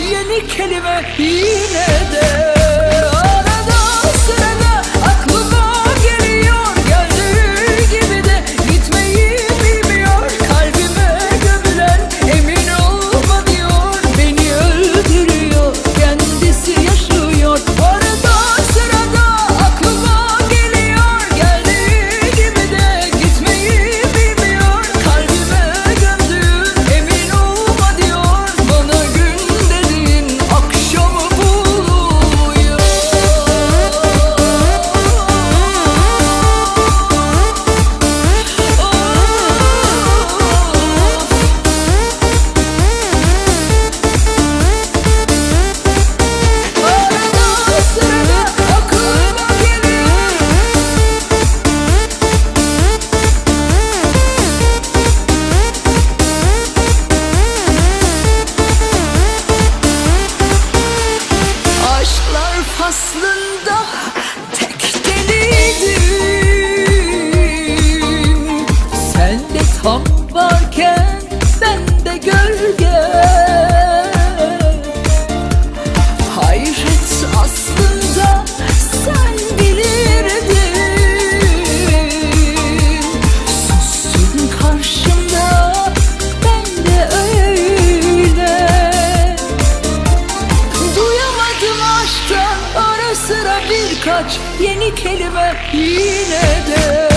yeni kelime yine de gölge. Hayret aslında sen bilirdin. Sustun karşımda ben de öyle. Duyamadım aşktan ara sıra birkaç yeni kelime yine de.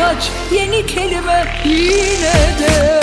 birkaç yeni kelime yine de